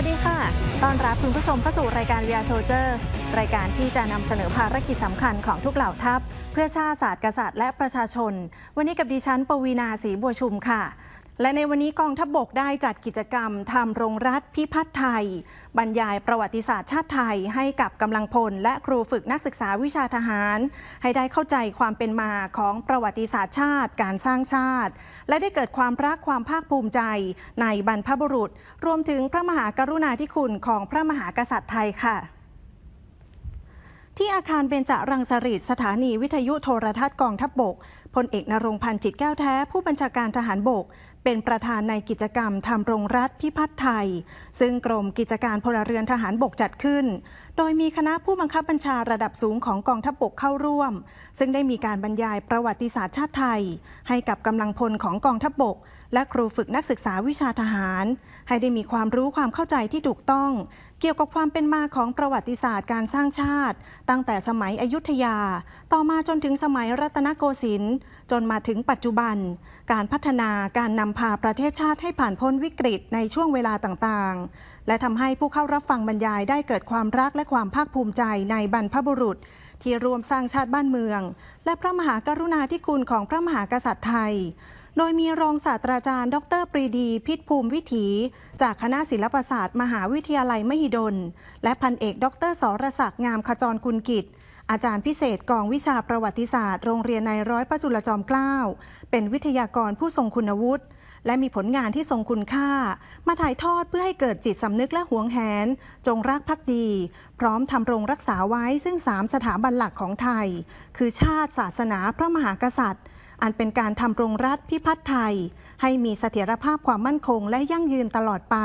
สวัสดีค่ะ ต้อนรับคุณผู้ชมเข้าสู่รายการ We Are Soldiers รายการที่จะนำเสนอภารกิจสำคัญของทุกเหล่าทัพ เพื่อชาติศาสตร์กษัตริย์และประชาชน วันนี้กับดิฉันปวีนาศรีบัวชุมค่ะ และในวันนี้กองทัพบบกได้จัดกิจกรรมทำโรงรัฐพิพัฒน์ไทย บรรยายประวัติศาสตร์ชาติไทย ให้กับกำลังพล และครูฝึกนักศึกษาวิชาทหาร ให้ได้เข้าใจความเป็นมาของประวัติศาสตร์ชาติ การสร้างชาติ และได้เกิดความรักความภาคภูมิใจในบรรพบุรุษ รวมถึงพระมหากรุณาธิคุณของพระมหากษัตริย์ไทยค่ะ ที่อาคารเบญจรังสฤษสถานีวิทยุโทรทัศน์กองทัพบบกพลเอกนรงพันธ์จิตแก้วแท้ ผู้บัญชาการทหารบก เป็นประธานในกิจกรรมทำโรงรัฐพิพัฒน์ไทย ซึ่งกรมกิจการพลเรือนทหารบกจัดขึ้น โดยมีคณะผู้บังคับบัญชาระดับสูงของกองทัพบกเข้าร่วม ซึ่งได้มีการบรรยายประวัติศาสตร์ชาติไทย ให้กับกำลังพลของกองทัพบก และครูฝึกนักศึกษาวิชาทหาร ให้ได้มีความรู้ความเข้าใจที่ถูกต้อง เกี่ยวกับความเป็นมาของประวัติศาสตร์การสร้างชาติ ตั้งแต่สมัยอยุธยา ต่อมาจนถึงสมัยรัตนโกสินทร์จนมาถึงปัจจุบัน การพัฒนาการนำพาประเทศชาติให้ผ่านพ้นวิกฤตในช่วงเวลาต่างๆ และทำให้ผู้เข้ารับฟังบรรยายได้เกิดความรักและความภาคภูมิใจในบรรพบุรุษที่รวมสร้างชาติบ้านเมือง และพระมหากรุณาธิคุณของพระมหากษัตริย์ไทย โดยมีรองศาสตราจารย์ ดรปรีดี พิษภูมิวิถี จากคณะศิลปศาสตร์ มหาวิทยาลัยมหิดล และพันเอก ดรสรศักดิ์งามขจรกุลกิจ อาจารย์พิเศษกองวิชาประวัติศาสตร์ โรงเรียนในร้อยพระจุลจอมเกล้า เป็นวิทยากรผู้ทรงคุณวุฒิและมีผลงานที่ทรงคุณค่า มาถ่ายทอดเพื่อให้เกิดจิตสำนึกและหวงแหน จงรักภักดี พร้อมทำรงรักษาไว้ซึ่งสามสถาบันหลักของไทย คือชาติศาสนาพระมหากษัตริย์ อันเป็นการทำรงรัฐพิพัฒน์ไทย ให้มีเสถียรภาพความมั่นคงและยั่งยืนตลอดไป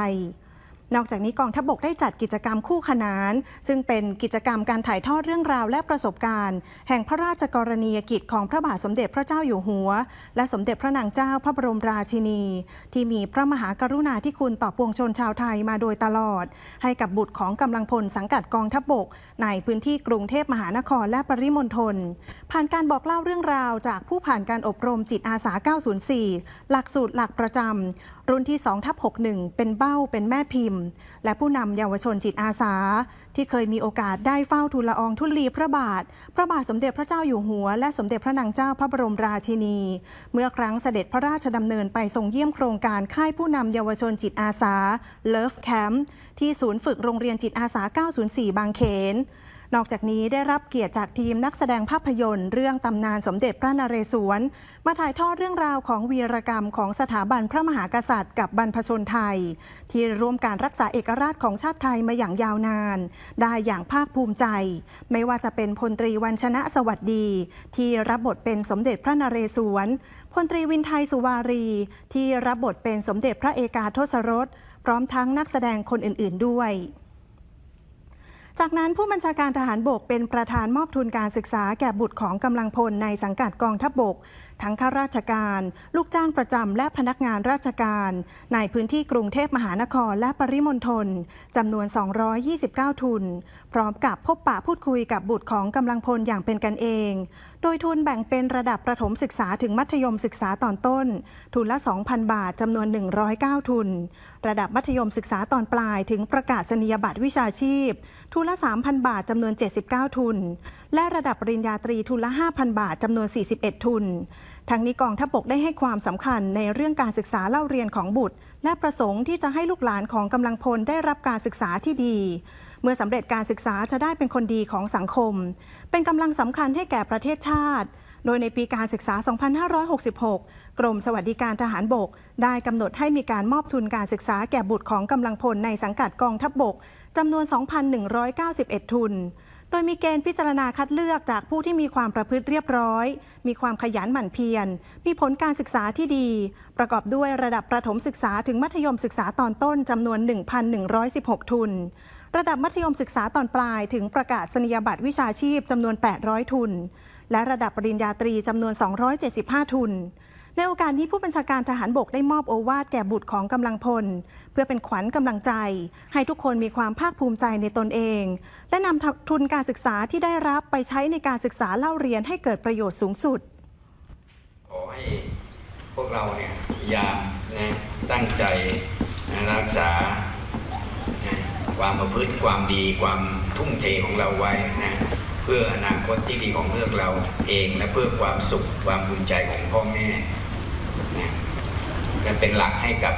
นอกจากนี้กองทัพบกได้จัดกิจกรรมคู่ขนาน ซึ่งเป็นกิจกรรมการถ่ายทอดเรื่องราวและประสบการณ์ แห่งพระราชกรณียกิจของพระบาทสมเด็จพระเจ้าอยู่หัว และสมเด็จพระนางเจ้าพระบรมราชินี ที่มีพระมหากรุณาธิคุณต่อปวงชนชาวไทยมาโดยตลอด ให้กับบุตรของกำลังพลสังกัดกองทัพบก ในพื้นที่กรุงเทพมหานครและปริมณฑลผ่านการบอกเล่าเรื่องราวจากผู้ผ่านการอบรมจิตอาสา 904 หลักสูตรหลักประจำ รุ่นที่2ทับ61 เป็นเบ้าเป็นแม่พิมพ์ และผู้นำเยาวชนจิตอาสา ที่เคยมีโอกาสได้เฝ้าทูลละอองทุลีพระบาท พระบาทสมเด็จพระเจ้าอยู่หัว และสมเด็จพระนางเจ้าพระบรมราชินี เมื่อครั้งเสด็จพระราชดำเนินไปทรงเยี่ยมโครงการค่ายผู้นำเยาวชนจิตอาสา Love Camp ที่ศูนย์ฝึกโรงเรียนจิตอาสา 904 บางเขน นอกจากนี้ได้รับเกียรติจากทีมนักแสดงภาพยนตร์ เรื่องตำนานสมเด็จพระนเรศวร มาถ่ายทอดเรื่องราวของวีรกรรมของสถาบันพระมหากษัตริย์กับบรรพชนไทย ที่ร่วมการรักษาเอกราชของชาติไทยมาอย่างยาวนาน ได้อย่างภาคภูมิใจ ไม่ว่าจะเป็นพลตรีวันชนะสวัสดี ที่รับบทเป็นสมเด็จพระนเรศวรพลตรีวินไทยสุวารี ที่รับบทเป็นสมเด็จพระเอกาทศรส พร้อมทั้งนักแสดงคนอื่น ๆด้วย จากนั้นผู้บัญชาการทหารบกเป็นประธานมอบทุนการศึกษาแก่บุตรของกำลังพลในสังกัดกองทัพบบก ทั้งข้าราชการ ลูกจ้างประจำและพนักงานราชการ ในพื้นที่กรุงเทพมหานครและปริมณฑลจำนวน 229 ทุน พร้อมกับพบปะพูดคุยกับบุตรของกำลังพลอย่างเป็นกันเองโดยทุนแบ่งเป็นระดับประถมศึกษาถึงมัธยมศึกษาตอนต้น ทุนละ 2,000 บาทจำนวน 109 ทุน ระดับมัธยมศึกษาตอนปลายถึงประกาศนียบัตรวิชาชีพ ทุนละ 3,000 บาทจำนวน 79 ทุน และระดับปริญญาตรีทุนละ 5,000 บาทจำนวน 41 ทุน ทั้งนี้กองทัพบกได้ให้ความสำคัญในเรื่องการศึกษาเล่าเรียนของบุตร และประสงค์ที่จะให้ลูกหลานของกำลังพลได้รับการศึกษาที่ดี เมื่อสำเร็จการศึกษาจะได้เป็นคนดีของสังคม เป็นกำลังสำคัญให้แก่ประเทศชาติ โดยในปีการศึกษา 2566 กรมสวัสดิการทหารบก ได้กำหนดให้มีการมอบทุนการศึกษาแก่บุตรของกำลังพลในสังกัดกองทัพบกจำนวน 2,191 ทุน โดยมีเกณฑ์พิจารณาคัดเลือกจากผู้ที่มีความประพฤติเรียบร้อย มีความขยันหมั่นเพียร มีผลการศึกษาที่ดี ประกอบด้วยระดับประถมศึกษาถึงมัธยมศึกษาตอนต้นจำนวน 1,116 ทุน ระดับมัธยมศึกษาตอนปลายถึงประกาศนียบัตรวิชาชีพจำนวน 800 ทุน และระดับปริญญาตรีจำนวน 275 ทุน ในโอกาสนี้ผู้บัญชาการทหารบกได้มอบโอวาทแก่บุตรของกำลังพล เพื่อเป็นขวัญกำลังใจ ให้ทุกคนมีความภาคภูมิใจในตนเอง และนำทุนการศึกษาที่ได้รับไปใช้ในการศึกษาเล่าเรียนให้เกิดประโยชน์สูงสุด ขอให้พวกเราเนี่ยพยายามนะตั้งใจนะรักษา ความประพฤติความดีความทุ่มเทของเราไว้นะเพื่ออนาคตที่ดีของเลือกเราเองและเพื่อความสุขความภูมิใจของพ่อแม่นะและเป็นหลักให้กับ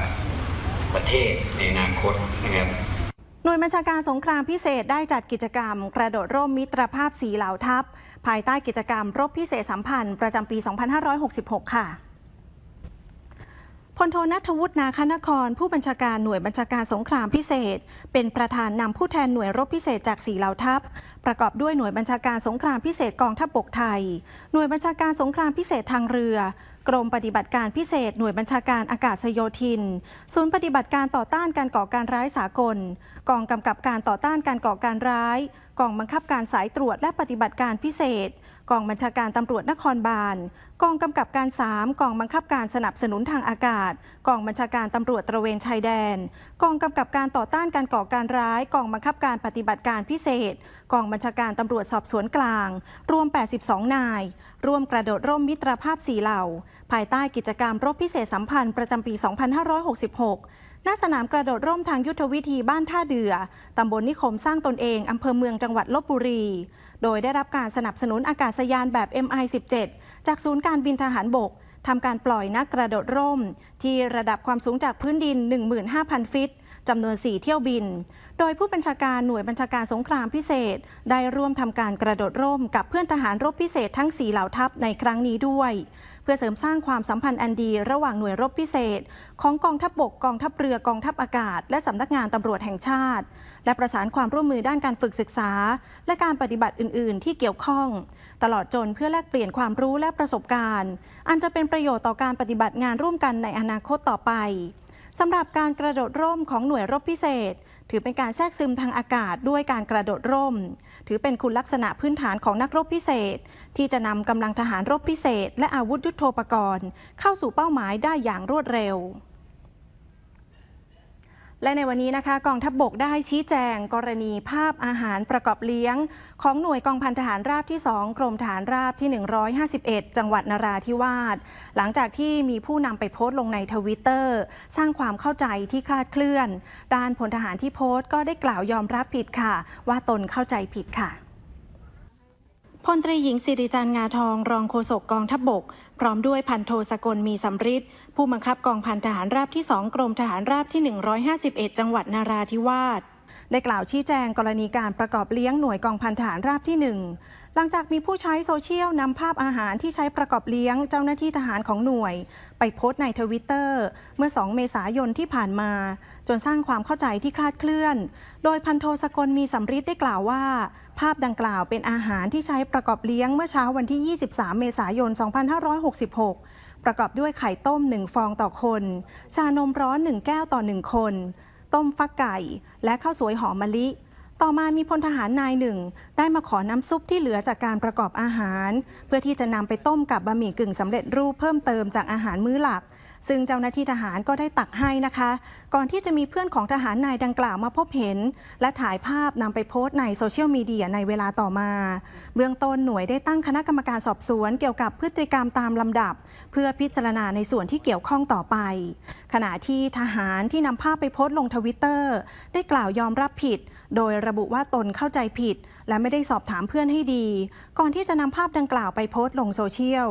ประเทศในอนาคตนะครับหน่วยบัญชาการสงครามพิเศษได้จัดกิจกรรม กระโดดร่มมิตรภาพสีเหล่าทัพ ภายใต้กิจกรรมรบพิเศษสัมพันธ์ประจำปี 2566 ค่ะ พลโทนัทวุฒินาคนคร ผู้บัญชาการหน่วยบัญชาการสงครามพิเศษ เป็นประธานนำผู้แทนหน่วยรบพิเศษจากสีเหล่าทัพ ประกอบด้วยหน่วยบัญชาการสงครามพิเศษกองทัพบกไทย หน่วยบัญชาการสงครามพิเศษทางเรือกรมปฏิบัติการพิเศษ หน่วยบัญชาการอากาศโยธิน ศูนย์ปฏิบัติการต่อต้านการก่อการร้ายสากล กองกำกับการต่อต้านการก่อการร้าย กองบังคับการสายตรวจและปฏิบัติการพิเศษ กองบัญชาการตำรวจนครบาล กองกำกับการ 3 กองบังคับการสนับสนุนทางอากาศ กองบัญชาการตำรวจตระเวนชายแดน กองกำกับการต่อต้านการก่อการร้าย กองบังคับการปฏิบัติการพิเศษ กองบัญชาการตำรวจสอบสวนกลาง รวม 82 นาย ร่วมกระโดดร่มมิตรภาพสี่เหล่า ภายใต้กิจกรรมรบพิเศษสัมพันธ์ประจำปี 2566 ณสนามกระโดดร่มทางยุทธวิธีบ้านท่าเดือ ตำบลนิคมสร้างตนเอง อำเภอเมืองจังหวัดลบบุรี โดยได้รับการสนับสนุนอากาศยานแบบ MI-17 จากศูนย์การบินทหารบกทำการปล่อยนักกระโดดร่ม ที่ระดับความสูงจากพื้นดิน 15,000 ฟิตจำนวน 4 เที่ยวบิน โดยผู้บัญชาการหน่วยบัญชาการสงครามพิเศษ ได้ร่วมทำการกระโดดร่มกับเพื่อนทหารรบพิเศษทั้ง 4 เหล่าทัพในครั้งนี้ด้วย พื่อเสริมสร้างความสัมพันธ์อันดี ระหว่างหน่วยรบพิเศษ ของกองทัพบบกกองทัพเรือกองทัพอากาศ และสำนักงานตำรวจแห่งชาติ และประสานความร่วมมือด้านการฝึกศึกษา และการปฏิบัติอื่น ๆ ที่เกี่ยวข้อง ตลอดจนเพื่อแลกเปลี่ยนความรู้และประสบการณ์ อันจะเป็นประโยชน์ต่อการปฏิบัติงานร่วมกันในอนาคตต่อไปสำหรับการกระโดดร่มของหน่วยรบพิเศษ ถือเป็นการแทรกซึมทางอากาศด้วยการกระโดดร่ม ถือเป็นคุณลักษณะพื้นฐานของนักรบพิเศษ ที่จะนำกำลังทหารรบพิเศษ และอาวุธยุโทโธปกรณ์ เข้าสู่เป้าหมายได้อย่างรวดเร็ว และในวันนี้นะคะกองทัพบบกได้ชี้แจงกรณีภาพอาหารประกอบเลี้ยง ของหน่วยกองพันทหารราบที่ 2 กรมทหารราบที่ 151 จังหวัดนราธิวาสหลังจากที่มีผู้นำไปโพสต์ลงในทวิตเตอร์ สร้างความเข้าใจที่คลาดเคลื่อน ด้านพลทหารที่โพสต์ก็ได้กล่าวยอมรับผิดค่ะ ว่าตนเข้าใจผิดค่ะพลตรีหญิงสิริจันท์งาทองรองโฆษกกองทัพบบก พร้อมด้วยพันโทสกลมีสำริด ผู้บังคับกองพันทหารราบที่ 2 กรมทหารราบที่ 151 จังหวัดนาราธิวาสได้กล่าวชี้แจงกรณีการประกอบเลี้ยงหน่วยกองพันทหารราบที่ 1 หลังจากมีผู้ใช้โซเชียลนำภาพอาหารที่ใช้ประกอบเลี้ยงเจ้าหน้าที่ทหารของหน่วย ไปโพสต์ในทวิตเตอร์เมื่อ 2 เมษายนที่ผ่านมา จนสร้างความเข้าใจที่คลาดเคลื่อน โดยพันโทสกลมีสำริดได้กล่าวว่า ภาพดังกล่าวเป็นอาหารที่ใช้ประกอบเลี้ยงเมื่อเช้าวันที่ 23 เมษายน 2566 ประกอบด้วยไข่ต้ม 1 ฟองต่อคน ชานมร้อน 1 แก้วต่อ 1 คน ต้มฟักไก่ และข้าวสวยหอมมะลิ ต่อมามีพลทหารนายหนึ่ง ได้มาขอน้ำซุปที่เหลือจากการประกอบอาหาร เพื่อที่จะนำไปต้มกับบะหมี่กึ่งสำเร็จรูปเพิ่มเติมจากอาหารมื้อหลัก ซึ่งเจ้าหน้าที่ทหารก็ได้ตักให้นะคะ ก่อนที่จะมีเพื่อนของทหารนายดังกล่าวมาพบเห็น และถ่ายภาพนำไปโพสต์ในโซเชียลมีเดียในเวลาต่อมา เบื้องต้นหน่วยได้ตั้งคณะกรรมการสอบสวนเกี่ยวกับพฤติกรรมตามลำดับ เพื่อพิจารณาในส่วนที่เกี่ยวข้องต่อไป ขณะที่ทหารที่นำภาพไปโพสต์ลงทวิตเตอร์ได้กล่าวยอมรับผิด โดยระบุว่าตนเข้าใจผิด และไม่ได้สอบถามเพื่อนให้ดี ก่อนที่จะนำภาพดังกล่าวไปโพสต์ลงโซเชียล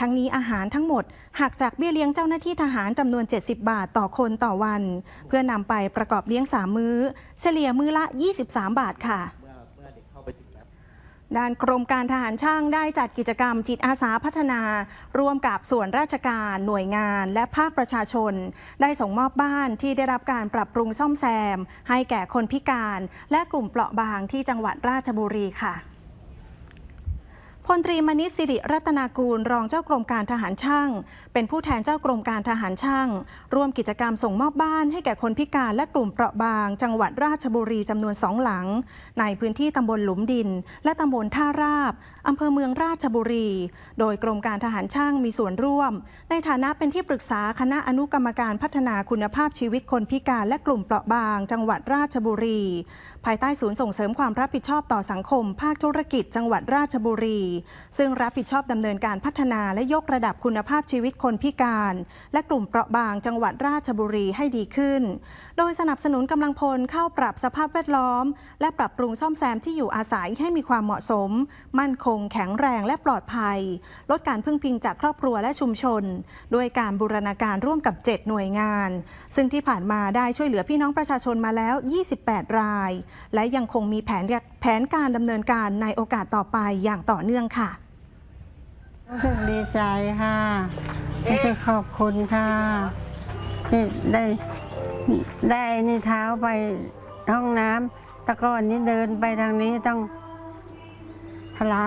ทั้งนี้อาหารทั้งหมดหักจากเบี้ยเลี้ยงเจ้าหน้าที่ทหารจำนวน 70 บาทต่อคนต่อวัน เพื่อนำไปประกอบเลี้ยง3มื้อ เฉลี่ยมื้อละ 23 บาทค่ะ ด้านกรมการทหารช่างได้จัดกิจกรรมจิตอาสาพัฒนา ร่วมกับส่วนราชการหน่วยงานและภาคประชาชน ได้ส่งมอบบ้านที่ได้รับการปรับปรุงซ่อมแซม ให้แก่คนพิการ และกลุ่มเปราะบางที่จังหวัดราชบุรีค่ะพลตรีมณิสิริรัตนากูล รองเจ้ากรมการทหารช่างเป็นผู้แทนเจ้ากรมการทหารช่าง ร่วมกิจกรรมส่งมอบบ้านให้แก่คนพิการและกลุ่มเปราะบาง จังหวัดราชบุรีจำนวนสองหลัง ในพื้นที่ตำบลหลุมดิน และตำบลท่าราบอำเภอเมืองราชบุรี โดยกรมการทหารช่างมีส่วนร่วม ในฐานะเป็นที่ปรึกษาคณะอนุกรรมการพัฒนาคุณภาพชีวิตคนพิการและกลุ่มเปราะบาง จังหวัดราชบุรี ภายใต้ศูนย์ส่งเสริมความรับผิดชอบต่อสังคม ภาคธุรกิจ จังหวัดราชบุรี ซึ่งรับผิดชอบดำเนินการพัฒนาและยกระดับคุณภาพชีวิตคนพิการ และกลุ่มเปราะบางจังหวัดราชบุรีให้ดีขึ้น โดยสนับสนุนกำลังพลเข้าปรับสภาพแวดล้อม และปรับปรุงซ่อมแซมที่อยู่อาศัยให้มีความเหมาะสม มั่นคง แข็งแรงและปลอดภัย ลดการพึ่งพิงจากครอบครัวและชุมชน ด้วยการบูรณาการร่วมกับ 7 หน่วยงาน ซึ่งที่ผ่านมาได้ช่วยเหลือพี่น้องประชาชนมาแล้ว 28 ราย และยังคงมีแผนแผนการดำเนินการในโอกาสต่อไปอย่างต่อเนื่องค่ะ รู้สึกดีใจค่ะ รู้สึกขอบคุณค่ะที่ได้ได้นี่เท้าไปห้องน้ำแต่ก่อนนี้เดินไปทางนี้ต้องพลา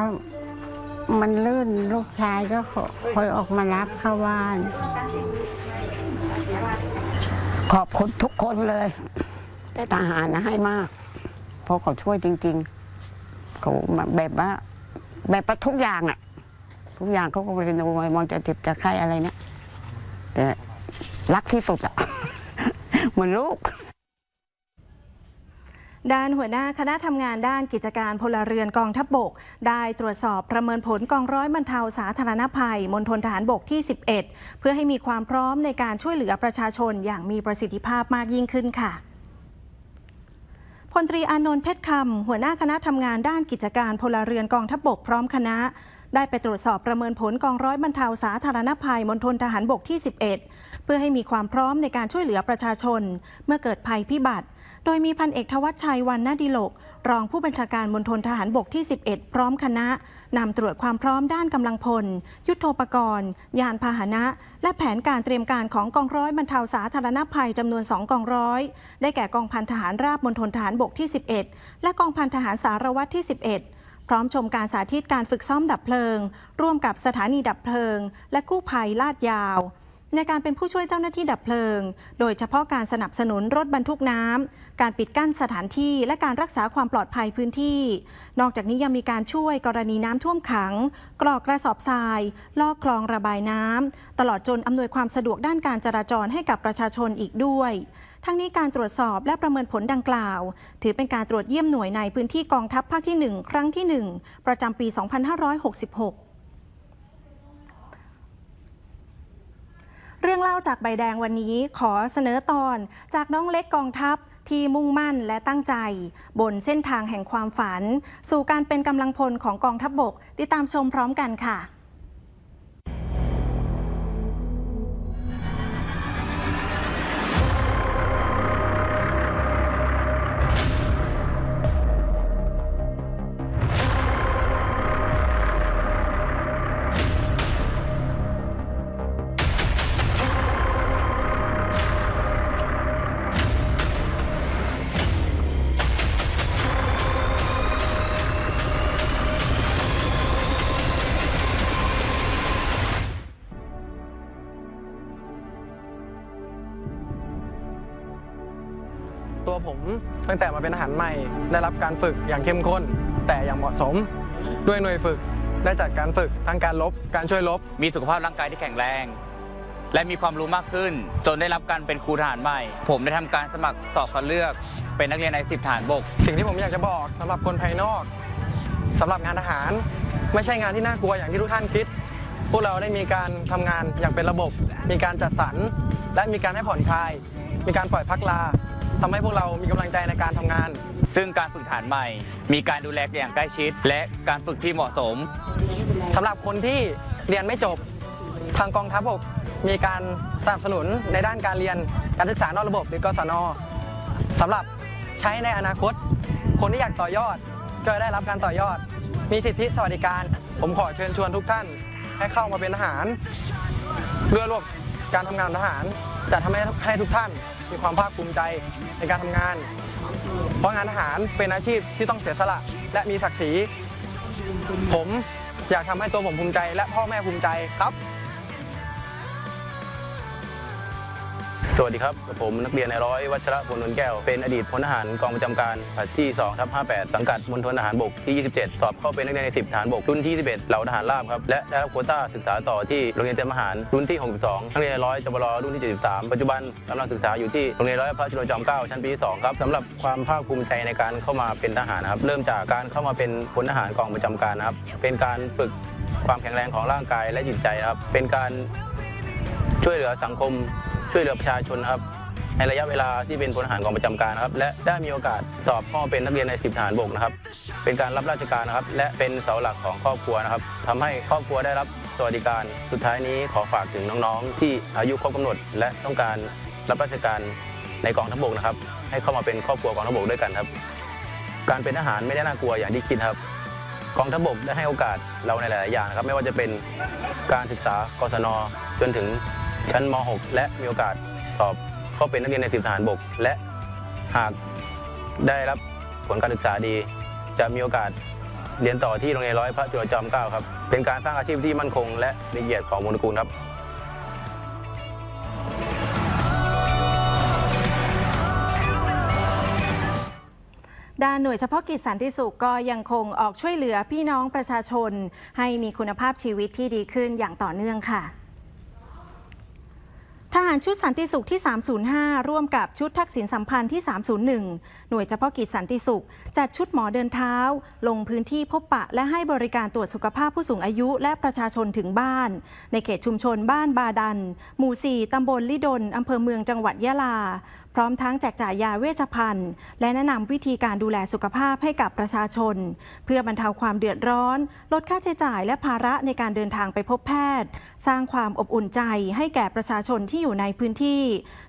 มันลื่นลูกชายก็ขอคอยออกมารับเข้าบ้าน ขอบคุณทุกคนเลยแต่ทหารนะให้มาก เพราะเขาช่วยจริงๆเขาแบบว่าแบบว่าทุกอย่างอะ ทุกอย่างเขาก็ไปดูมองจะเจ็บจะไข้อะไรเนี่ยแต่รักที่สุดอะเหมือนลูกด้านหัวหน้าคณะทำงานด้านกิจการพลเรือนกองทัพบบก ได้ตรวจสอบประเมินผลกองร้อยบรรเทาสาธารณภัยมณฑลทหารบกที่ 11 เพื่อให้มีความพร้อมในการช่วยเหลือประชาชนอย่างมีประสิทธิภาพมากยิ่งขึ้นค่ะพลตรีอานนท์เพชรคำหัวหน้าคณะทำงานด้านกิจการพลเรือนกองทัพบบกพร้อมคณะ ได้ไปตรวจสอบประเมินผลกองร้อยบรรเทาสาธารณภัยมณฑลทหารบกที่ 11 เพื่อให้มีความพร้อมในการช่วยเหลือประชาชน เมื่อเกิดภัยพิบัติ โดยมีพันเอกทวัชชัยวันนาดิโลก รองผู้บัญชาการมณฑลทหารบกที่ 11 พร้อมคณะนำตรวจความพร้อมด้านกำลังพล ยุทโธปกรณ์ ยานพาหนะ และแผนการเตรียมการของกองร้อยบรรเทาสาธารณภัยจำนวน 2 กองร้อย ได้แก่กองพันทหารราบมณฑลทหารบกที่ 11 และกองพันทหารสารวัตรที่ 11 พร้อมชมการสาธิตการฝึกซ้อมดับเพลิง ร่วมกับสถานีดับเพลิง และกู้ภัยลาดยาว ในการเป็นผู้ช่วยเจ้าหน้าที่ดับเพลิง โดยเฉพาะการสนับสนุนรถบรรทุกน้ำ การปิดกั้นสถานที่และการรักษาความปลอดภัยพื้นที่ นอกจากนี้ยังมีการช่วยกรณีน้ำท่วมขัง กรอกกระสอบทราย ลอกคลองระบายน้ำตลอดจนอำนวยความสะดวกด้านการจราจรให้กับประชาชนอีกด้วย ทั้งนี้การตรวจสอบและประเมินผลดังกล่าว ถือเป็นการตรวจเยี่ยมหน่วยในพื้นที่กองทัพภาคที่ 1 ครั้งที่ 1 ประจำปี 2566เรื่องเล่าจากใบแดงวันนี้ขอเสนอตอนจากน้องเล็กกองทัพที่มุ่งมั่นและตั้งใจ บนเส้นทางแห่งความฝัน สู่การเป็นกำลังพลของกองทัพบบก ติดตามชมพร้อมกันค่ะ ตั้งแต่มาเป็นทหารใหม่ได้รับการฝึกอย่างเข้มข้น แต่อย่างเหมาะสม ด้วยหน่วยฝึกได้จัดการฝึกทั้งการลบการช่วยลบ มีสุขภาพร่างกายที่แข็งแรง และมีความรู้มากขึ้น จนได้รับการเป็นครูทหารใหม่ ผมได้ทำการสมัครสอบคัดเลือก เป็นนักเรียนในสิบฐานบก สิ่งที่ผมอยากจะบอกสำหรับคนภายนอกสำหรับงานทหาร ไม่ใช่งานที่น่ากลัวอย่างที่ทุกท่านคิด พวกเราได้มีการทำงานอย่างเป็นระบบ มีการจัดสรรและมีการให้ผ่อนคลาย มีการปล่อยพักลา ทำให้พวกเรามีกำลังใจในการทำงาน ซึ่งการฝึกฐานใหม่ มีการดูแลอย่างใกล้ชิด และการฝึกที่เหมาะสม สำหรับคนที่เรียนไม่จบทางกองทัพบกมีการสนับสนุนในด้านการเรียนการศึกษานอกระบบหรือกศนสำหรับใช้ในอนาคต คนที่อยากต่อยอดก็จะได้รับการต่อยอด มีสิทธิสวัสดิการ ผมขอเชิญชวนทุกท่าน ให้เข้ามาเป็นทหารด้วยระบบการทำงานทหารจะทำให้ให้ทุกท่าน มีความภาคภูมิใจในการทำงาน เพราะงานทหารเป็นอาชีพที่ต้องเสียสละและมีศักดิ์ศรี ผมอยากทำให้ตัวผมภูมิใจ และพ่อแม่ภูมิใจครับ สวัสดีครับ ผมนักเรียนในร้อยวัชระพลนวลแก้ว เป็นอดีตพลทหารกองประจำการผัดที่2ทับ58 สังกัดมณฑลทหารบกที่ 27 สอบเข้าเป็นนักเรียนใน 10ทหารบก รุ่นที่11เหล่าทหารราบครับ และได้รับโควต้าศึกษาต่อที่โรงเรียนเตรียมทหารรุ่นที่ 62 นักเรียนร้อยจบลรุ่นที่ 73 ปัจจุบันกำลังศึกษาอยู่ที่โรงเรียนร้อยพระจุลจอมเกล้าชั้นปีที่2ครับสำหรับความภาคภูมิใจในการเข้ามาเป็นทหารครับ เริ่มจากการเข้ามาเป็นพลทหารกองประจำการนะครับ เป็นการฝึกความแข็งแรงของร่างกายและจิตใจครับ เป็นการช่วยเหลือสังคม ช่วยเหลือประชาชนครับ ในระยะเวลาที่เป็นพลทหารกองประจำการครับ และได้มีโอกาสสอบเข้าเป็นนักเรียนในสิบทหารบกนะครับ เป็นการรับราชการนะครับ และเป็นเสาหลักของครอบครัวนะครับทำให้ครอบครัวได้รับสวัสดิการสุดท้ายนี้ขอฝากถึงน้องๆ ที่อายุครบกำหนด และต้องการรับราชการในกองทัพบกนะครับ ให้เข้ามาเป็นครอบครัวกองทัพบกด้วยกันครับ การเป็นทหารไม่ได้น่ากลัวอย่างที่คิดครับกองทัพบกได้ให้โอกาสเราในหลาย ๆ อย่างนะครับ ไม่ว่าจะเป็นการศึกษากศนจนถึง ชั้นม .6 และมีโอกาสสอบเข้าเป็นนักเรียนในสิบทหารบก และหากได้รับผลการศึกษาดี จะมีโอกาสเรียนต่อที่โรงเรียนร้อยพระจุลจอมเกล้าครับ เป็นการสร้างอาชีพที่มั่นคง และมีเกียรติของวงตระกูลครับด้านหน่วยเฉพาะกิจสันติสุขก็ยังคงออกช่วยเหลือพี่น้องประชาชน ให้มีคุณภาพชีวิตที่ดีขึ้นอย่างต่อเนื่องค่ะทหารชุดสันติสุขที่ 305 ร่วมกับชุดทักษิณสัมพันธ์ที่ 301 หน่วยเฉพาะกิจสันติสุข จัดชุดหมอเดินเท้า ลงพื้นที่พบปะและให้บริการตรวจสุขภาพผู้สูงอายุและประชาชนถึงบ้าน ในเขตชุมชนบ้านบาดัน หมู่ 4 ตำบลลิดลอำเภอเมืองจังหวัดยะลา พร้อมทั้งแจกจ่ายยาเวชภัณฑ์ และแนะนำวิธีการดูแลสุขภาพให้กับประชาชน เพื่อบรรเทาความเดือดร้อน ลดค่าใช้จ่ายและภาระในการเดินทางไปพบแพทย์ สร้างความอบอุ่นใจให้แก่ประชาชนที่อยู่ในพื้นที่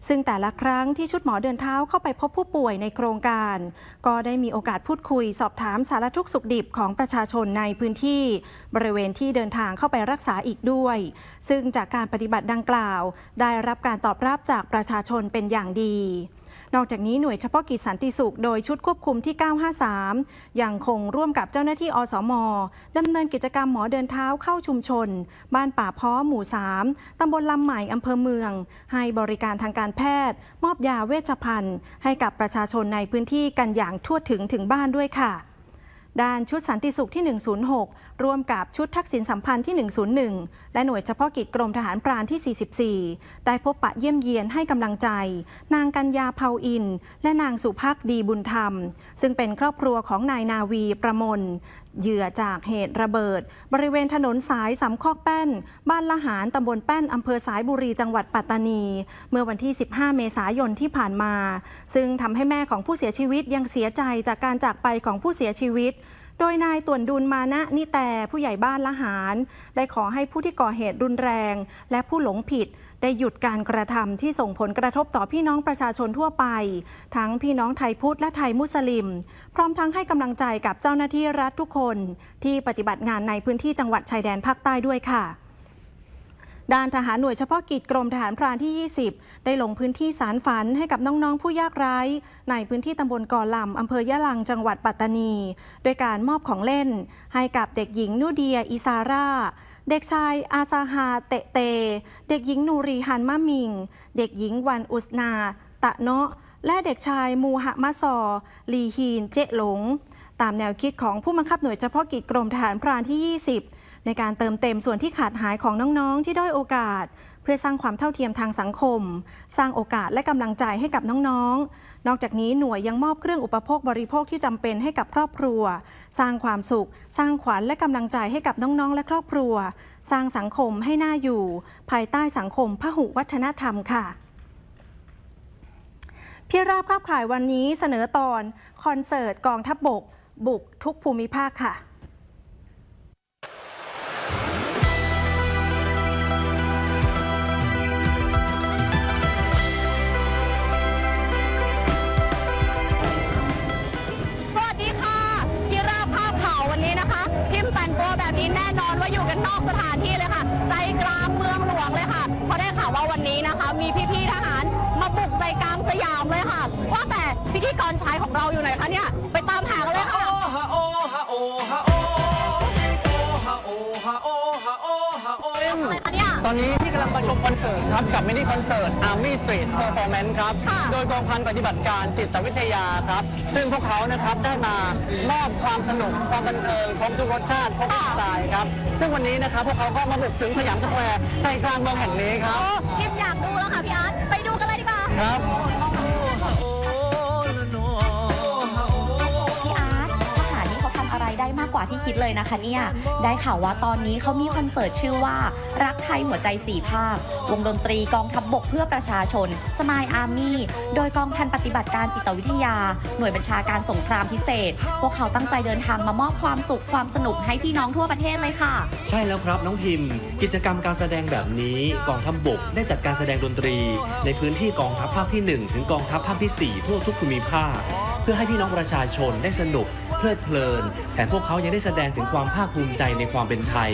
ซึ่งแต่ละครั้งที่ชุดหมอเดินเท้าเข้าไปพบผู้ป่วยในโครงการ ก็ได้มีโอกาสพูดคุย สอบถามสารทุกสุขดิบของประชาชนในพื้นที่ บริเวณที่เดินทางเข้าไปรักษาอีกด้วย ซึ่งจากการปฏิบัติดังกล่าว ได้รับการตอบรับจากประชาชนเป็นอย่างดี นอกจากนี้หน่วยเฉพาะกิจสันติสุขโดยชุดควบคุมที่ 953 ยังคงร่วมกับเจ้าหน้าที่อสมดำเนินกิจกรรมหมอเดินเท้าเข้าชุมชน บ้านป่าพ้อหมู่ 3 ตำบลลำใหม่อำเภอเมือง ให้บริการทางการแพทย์ มอบยาเวชภัณฑ์ ให้กับประชาชนในพื้นที่กันอย่างทั่วถึงถึงบ้านด้วยค่ะด้านชุดสันติสุขที่ 106ร่วมกับชุดทักษิณสัมพันธ์ที่ 101 และหน่วยเฉพาะกิจกรมทหารพรานที่ 44 ได้พบปะเยี่ยมเยียนให้กำลังใจ นางกัญญาเผาอิน และนางสุภักดีบุญธรรม ซึ่งเป็นครอบครัวของนายนาวีประมลเหยื่อจากเหตุระเบิด บริเวณถนนสายสำคอกแป้น บ้านละหารตำบลแป้นอำเภอสายบุรีจังหวัดปัตตานี เมื่อวันที่ 15 เมษายนที่ผ่านมา ซึ่งทำให้แม่ของผู้เสียชีวิตยังเสียใจจากการจากไปของผู้เสียชีวิต โดยนายต่วนดุลมานะนิแต่ผู้ใหญ่บ้านละหาร ได้ขอให้ผู้ที่ก่อเหตุรุนแรง และผู้หลงผิด ได้หยุดการกระทำที่ส่งผลกระทบต่อพี่น้องประชาชนทั่วไป ทั้งพี่น้องไทยพุทธและไทยมุสลิม พร้อมทั้งให้กำลังใจกับเจ้าหน้าที่รัฐทุกคน ที่ปฏิบัติงานในพื้นที่จังหวัดชายแดนภาคใต้ด้วยค่ะ ด้านทหารหน่วยเฉพาะกิจกรมทหารพรานที่ 20 ได้ลงพื้นที่สารฝันให้กับน้องๆผู้ยากไร้ในพื้นที่ตำบลกอลำอำเภอยะลังจังหวัดปัตตานี โดยการมอบของเล่น ให้กับเด็กหญิงนูเดียอิซาร่าเด็กชายอาซาฮาเตเต เด็กหญิงนูรีฮันมะมิง เด็กหญิงวันอุสนา ตะเนาะ และเด็กชายมูฮะมะซอ ลีฮีนเจหลง ตามแนวคิดของผู้บังคับหน่วยเฉพาะกิจกรมทหารพรานที่ 20 ในการเติมเต็มส่วนที่ขาดหายของน้องๆ ที่ด้อยโอกาส เพื่อสร้างความเท่าเทียมทางสังคม สร้างโอกาสและกำลังใจให้กับน้องๆ นอกจากนี้หน่วยยังมอบเครื่องอุปโภคบริโภคที่จำเป็นให้กับครอบครัว สร้างความสุข สร้างขวัญและกำลังใจให้กับน้องๆ และครอบครัว สร้างสังคมให้น่าอยู่ ภายใต้สังคมพหุวัฒนธรรมค่ะพี่ราบภาพข่ายวันนี้เสนอตอน คอนเสิร์ตกองทัพบบก บุกทุกภูมิภาคค่ะ กลางเมืองหลวงเลยค่ะเพราะได้ข่าวว่าวันนี้นะคะ มีพี่ๆทหารมาบุกใจกลางสยามเลยค่ะว่าแต่พิธีกรชายของเราอยู่ไหนคะเนี่ย ไปตามหากันเลยค่ะอะไรคะโอ้ฮะโอ้ฮะ ลังลังมาชมคอนเสิร์ตครับกับมินิคอนเสิร์ต Army Street Performance ครับค่ะโดยกองพันปฏิบัติการจิตวิทยาครับ ซึ่งพวกเขานะครับได้มามอบความสนุกความบันเทิงครบทุกรสชาติครบทุกสไตล์ครับ ซึ่งวันนี้นะครับพวกเขาก็มาบุกถึงสยามสแควร์ใจกลางเมืองแห่งนี้ครับ โอ้พิมอยากดูแล้วค่ะพี่อาร์ตไปดูกันเลยดีกว่าครับ กว่าที่คิดเลยนะคะเนี่ย ได้ข่าวว่าตอนนี้เขามีคอนเสิร์ตชื่อว่า รักไทยหัวใจสี่ภาควงดนตรีกองทัพบบกเพื่อประชาชน สมายอาร์มี่ โดยกองพันปฏิบัติการจิตวิทยา หน่วยบัญชาการสงครามพิเศษ พวกเขาตั้งใจเดินทางมามอบความสุขความสนุกให้พี่น้องทั่วประเทศเลยค่ะ ใช่แล้วครับน้องพิมพ์ กิจกรรมการแสดงแบบนี้กองทัพบบกได้จัดการแสดงดนตรี ในพื้นที่กองทัพภาคที่ 1 ถึงกองทัพภาคที่ 4 ทั่วทุกภูมิภาค เพื่อให้พี่น้องประชาชนได้สนุก ลิดเพลินแถมพวกเขายังได้แสดงถึงความภาคภูมิใจในความเป็นไทย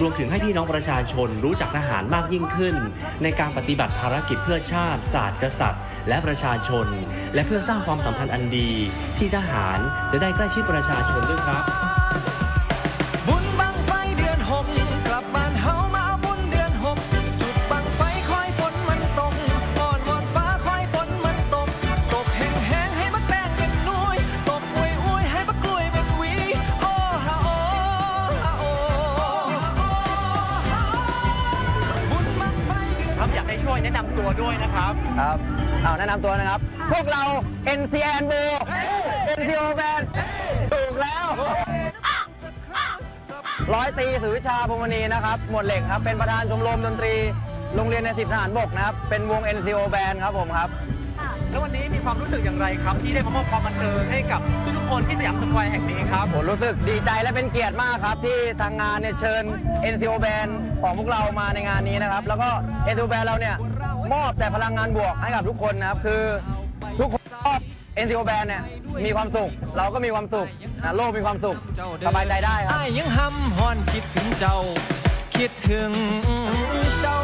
รวมถึงให้พี่น้องประชาชนรู้จักทหารมากยิ่งขึ้น ในการปฏิบัติภารกิจเพื่อชาติศาสตร์กษัตริย์ และประชาชน และเพื่อสร้างความสัมพันธ์อันดี ที่ทหารจะได้ใกล้ชิดประชาชนด้วยครับ ด้วยนะครับ ครับเอาแนะนำตัวนะครับ พวกเรา NCN b o NCO Band ถูกแล้ว ร้อยตรีสุวิชาพงมณีนะครับ หมวดเหล็กครับ เป็นประธานชมรมดนตรี โรงเรียนในสิบทหารบกนะครับ เป็นวง NCO Band ครับผมครับ แล้ววันนี้มีความรู้สึกอย่างไรครับ ที่ได้มามอบความบันเทิงให้กับทุกๆคนที่สยามสแควร์แห่งนี้ครับ ผมรู้สึกดีใจและเป็นเกียรติมากครับ ที่ทางงานเนี่ยเชิญ NCO Band ของพวกเรามาในงานนี้นะครับ แล้วก็ NCO Band เราเนี่ย มอบแต่พลังงานบวกให้กับทุกคนนะครับ คือทุกคนชอบ NCO Band เนี่ยมีความสุข เราก็มีความสุขนะโลกมีความสุขสบายใจได้ครับอ้ายยังหำฮอนคิดถึงเจ้า คิดถึงเจ้า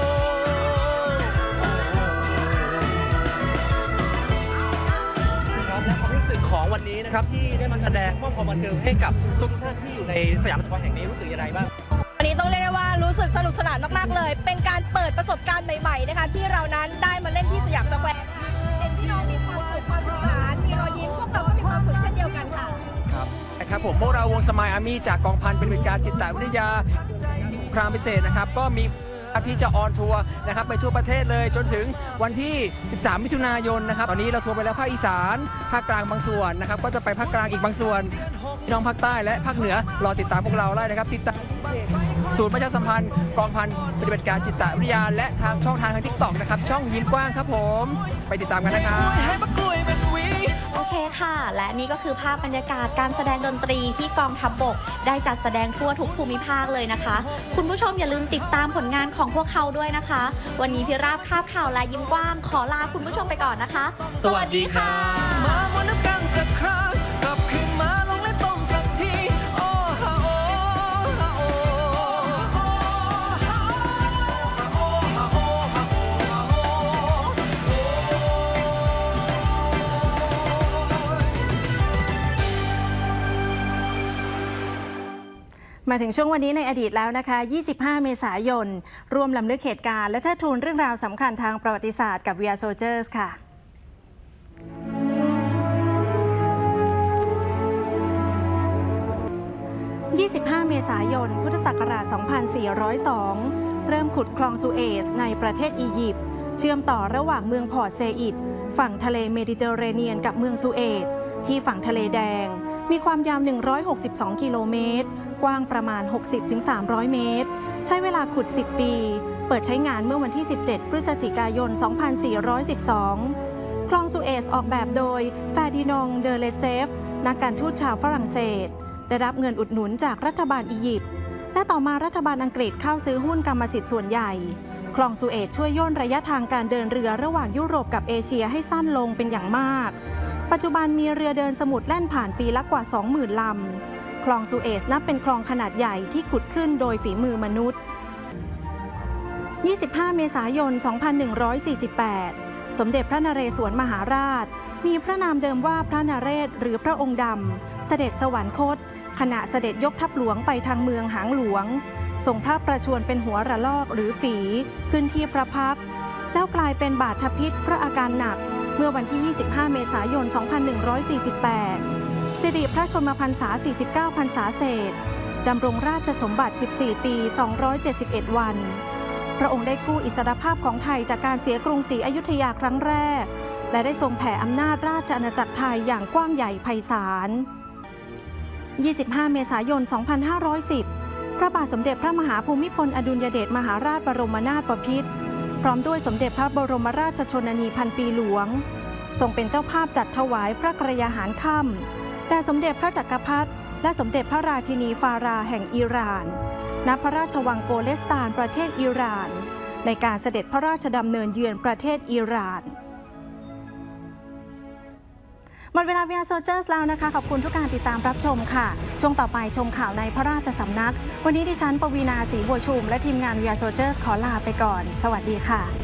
ครับและความรู้สึกของวันนี้นะครับที่ได้มาแสดงมอบความบันเทิงให้กับทุกท่านที่อยู่ในสยามสแควร์แห่งนี้รู้สึกอย่างไรบ้างวั นี้ต้องเรียกได้ว่ารู้สึกสนุกสนานมากๆเลย เป็นการเปิดประสบการณ์ใหม่ๆนะคะที่เรานั้นได้มาเล่นที่สยามสแควร์เห็นพี่น้องมีความสุขความสนุกสนานมีรอยยิ้มพวกเราก็มีความสุขเช่นเดียวกันค่ะครับนะครับผมพวกเราวงสมายอาร์มี่จากกองพันเป็นวิการจิตวิทยาพรามพิเศษนะครับก็มีที่จะออนทัวร์นะครับไปทั่วประเทศเลยจนถึงวันที่ 13 มิถุนายนนะครับ ตอนนี้เราทัวร์ไปแล้วภาคอีสานภาคกลางบางส่วนนะครับ ก็จะไปภาคกลางอีกบางส่วนพี่น้องภาคใต้และภาคเหนือรอติดตามพวกเราได้นะครับ ติดตาม ศูนย์ประชาสัมพันธ์กองพันปฏิบัติการจิตวิทยา และทางช่องทางทางทิกตอกนะครับ ช่องยิ้มกว้างครับผม ไปติดตามกันนะครับโอเคค่ะ และนี่ก็คือภาพบรรยากาศการแสดงดนตรีที่กองทัพบบก ได้จัดแสดงทั่วทุกภูมิภาคเลยนะคะ คุณผู้ชมอย่าลืมติดตามผลงานของพวกเขาด้วยนะคะ วันนี้พิราบคาบข่าวและยิ้มกว้างขอลาคุณผู้ชมไปก่อนนะคะ สวัสดีค่ะ มาถึงช่วงวันนี้ในอดีตแล้วนะคะ 25 เมษายนรวมลำลึกเหตุการณ์และเทิดทูนเรื่องราวสำคัญทางประวัติศาสตร์กับ VR Soldiers ค่ะ25 เมษายน พุทธศักราช 2402 เริ่มขุดคลองสุเอซในประเทศอียิปต์ เชื่อมต่อระหว่างเมืองพอร์ตเซอิด ฝั่งทะเลเมดิเตอร์เรเนียนกับเมืองสุเอซที่ฝั่งทะเลแดง มีความยาว 162 กิโลเมตร กว้างประมาณ 60-300 เมตร ใช้เวลาขุด 10 ปี เปิดใช้งานเมื่อวันที่ 17 พฤศจิกายน 2412 คลองสุเอซออกแบบโดยแฟร์ดินองเดเลเซฟ นักการทูตชาวฝรั่งเศส ได้รับเงินอุดหนุนจากรัฐบาลอียิปต์ และต่อมารัฐบาลอังกฤษเข้าซื้อหุ้นกรรมสิทธิ์ส่วนใหญ่ คลองสุเอซช่วยย่นระยะทางการเดินเรือระหว่างยุโรปกับเอเชียให้สั้นลงเป็นอย่างมาก ปัจจุบันมีเรือเดินสมุทรแล่นผ่านปีละกว่า 20,000 ลำ คลองสุเอซนับเป็นคลองขนาดใหญ่ที่ขุดขึ้นโดยฝีมือมนุษย์ 25 เมษายน 2148 สมเด็จพระนเรศวรมหาราช มีพระนามเดิมว่าพระนเรศหรือพระองค์ดำ เสด็จสวรรคต ขณะเสด็จยกทัพหลวงไปทางเมืองหางหลวงทรงพระประชวรเป็นหัวระลอกหรือฝี ขึ้นที่พระพัก แล้วกลายเป็นบาดทพิษพระอาการหนัก เมื่อวันที่ 25 เมษายน 2148 สิริพระชนมพรรษา 49 พรรษาเศษ ดำรงราชสมบัติ 14 ปี 271 วัน พระองค์ได้กู้อิสรภาพของไทยจากการเสียกรุงศรีอยุธยาครั้งแรก และได้ทรงแผ่อำนาจราชอาณาจักรไทยอย่างกว้างใหญ่ไพศาล 25 เมษายน 2510 พระบาทสมเด็จพระมหาภูมิพลอดุลยเดชมหาราชบรมนาถบพิตร พร้อมด้วยสมเด็จพระบรมราชชนนีพันปีหลวง ทรงเป็นเจ้าภาพจัดถวายพระกรยาหารค่ำแต่สมเด็จพระจักรพรรดิและสมเด็จพระราชินีฟาราแห่งอิหร่าน ณ พระราชวังโกเลสตานประเทศอิหร่าน ในการเสด็จพระราชดำเนินเยือนประเทศอิหร่าน หมดเวลา VR Soldiers แล้วนะคะ ขอบคุณทุกการติดตามรับชมค่ะ ช่วงต่อไปชมข่าวในพระราชสำนัก วันนี้ดิฉันปวีนาศรีบัวชุม และทีมงาน VR Soldiers ขอลาไปก่อน สวัสดีค่ะ